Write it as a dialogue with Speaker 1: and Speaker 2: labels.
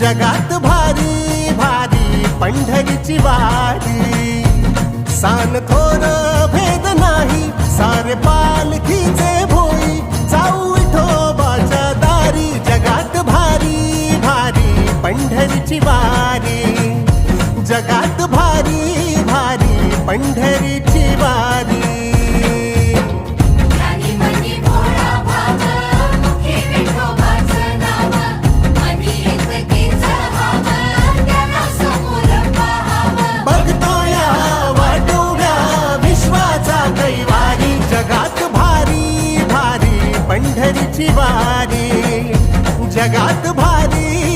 Speaker 1: जगात भारी भारी पंढरीची वारी. सान थोर भेद नाही सारे पालखीचे भोई जाऊ ठोबाच्या दारी जगात भारी भारी पंढरीची वारी. जगात भारी भारी पंढरीची वारी. जगात भारी भारी